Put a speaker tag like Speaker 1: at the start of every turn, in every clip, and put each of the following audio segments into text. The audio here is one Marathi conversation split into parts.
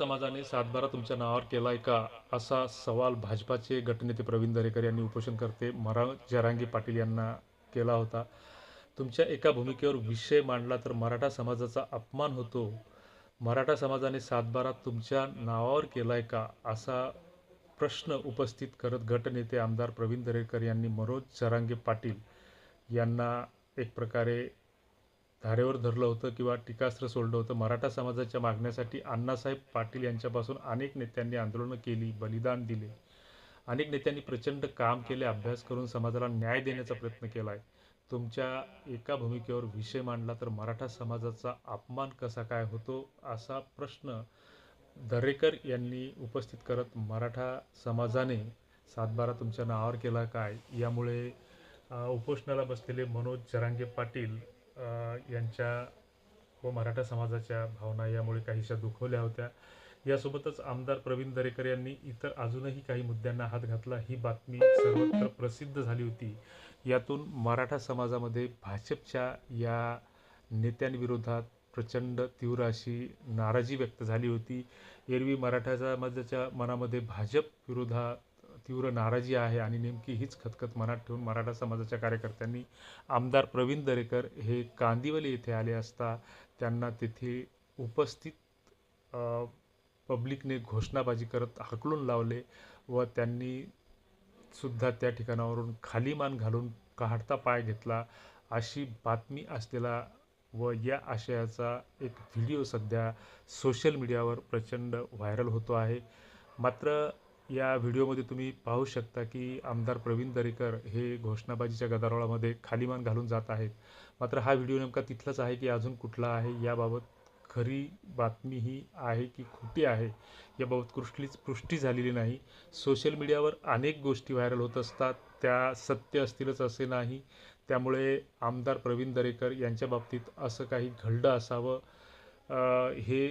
Speaker 1: समाजाने सातबारा तुमच्या नावावर केलाय का? असा सवाल भाजपाचे गटनेते प्रवीण दरेकर यांनी उपोषणकर्ते मरा जरांगी पाटील यांना केला होता. तुमच्या एका भूमिकेवर विषय मांडला तर मराठा समाजाचा अपमान होतो. मराठा समाजाने सातबारा तुमच्या नावावर केलाय का? असा प्रश्न उपस्थित करत गटनेते आमदार प्रवीण दरेकर यांनी मनोज जरांगे पाटील यांना एक प्रकारे धारेवर धरलं होतं किंवा टीकास्त्र सोडलं होतं. मराठा समाजाच्या मागण्यासाठी अण्णासाहेब पाटील यांच्यापासून अनेक नेत्यांनी आंदोलनं केली बलिदान दिले. अनेक नेत्यांनी प्रचंड काम केले अभ्यास करून समाजाला न्याय देण्याचा प्रयत्न केला आहे तुमच्या एका भूमिकेवर विषय मांडला तर मराठा समाजाचा अपमान कसा काय होतो असा प्रश्न दरेकर यांनी उपस्थित करत मराठा समाजाने सातबारा तुमच्या नावावर केला काय? यामुळे उपोषणाला बसलेले मनोज जरांगे पाटील यांच्या व मराठा समाजाच्या भावना यामुळे काहीशा दुखवल्या होत्या. यासोबतच आमदार प्रवीण दरेकर यांनी इतर अजूनही काही मुद्द्यांना हात घातला. ही बातमी सर्वत्र प्रसिद्ध झाली होती. यातून मराठा समाजामध्ये भाजपच्या या नेत्यांविरोधात प्रचंड तीव्र अशी नाराजी व्यक्त झाली होती. एरवी मराठा समाजाच्या मनामध्ये भाजप विरोधात तीव्र नाराजी आहे आणि नेमकी हीच खतखत मनात ठेवून मराठा समाजाच्या कार्यकर्त्यांनी आमदार प्रवीण दरेकर हे कांदिवली येथे आले असता त्यांना तेथे उपस्थित पब्लिकने घोषणाबाजी करत हकलून लावले व त्यांनी सुद्धा त्या ठिकाणावरून खाली मान घालून काढता पाय घेतला अशी बातमी असलेला व या आशयाचा एक व्हिडिओ सध्या सोशल मीडियावर प्रचंड व्हायरल होतो आहे. मात्र या व्हिडिओमध्ये तुम्ही पाहू शकता की आमदार प्रवीण दरेकर हे घोषणाबाजीच्या गदारोळामध्ये खालीमान घालून जात आहेत. मात्र हा व्हिडिओ नेमका तिथलाच आहे की अजून कुठला आहे याबाबत खरी बातमी ही आहे की खोटी आहे याबाबत कुठलीच पुष्टी झालेली नाही. सोशल मीडियावर अनेक गोष्टी व्हायरल होत असतात. त्या सत्य असतीलच असे नाही. त्यामुळे आमदार प्रवीण दरेकर यांच्या बाबतीत असं काही घडलं असावं हे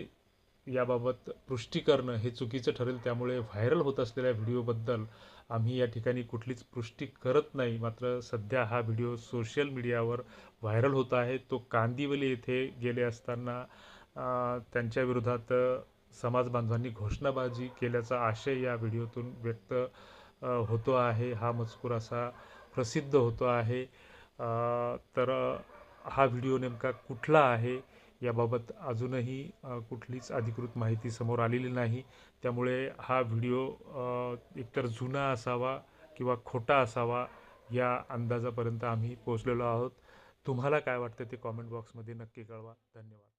Speaker 1: याबाबत पुष्टी करणं हे चुकीचं ठरेल. त्यामुळे व्हायरल होत असलेल्या व्हिडिओबद्दल आम्ही या ठिकाणी कुठलीच पुष्टी करत नाही. मात्र सध्या हा व्हिडिओ सोशल मीडियावर व्हायरल होत आहे. तो कांदिवली येथे गेले असताना त्यांच्या विरोधात समाज बांधवांनी घोषणाबाजी केल्याचा आशय या व्हिडिओतून व्यक्त होतो आहे. हा मजकूर असा प्रसिद्ध होतो आहे. तर हा व्हिडिओ नेमका कुठला आहे? याबाबत अजूनही कुठलीच अधिकृत माहिती समोर आलेली नाही. त्यामुळे हा व्हिडिओ एकतर जुना असावा किंवा खोटा असावा या अंदाजापर्यंत आम्ही पोहोचलेलो आहोत. तुम्हाला काय वाटतं ते कॉमेंट बॉक्समध्ये नक्की कळवा. धन्यवाद.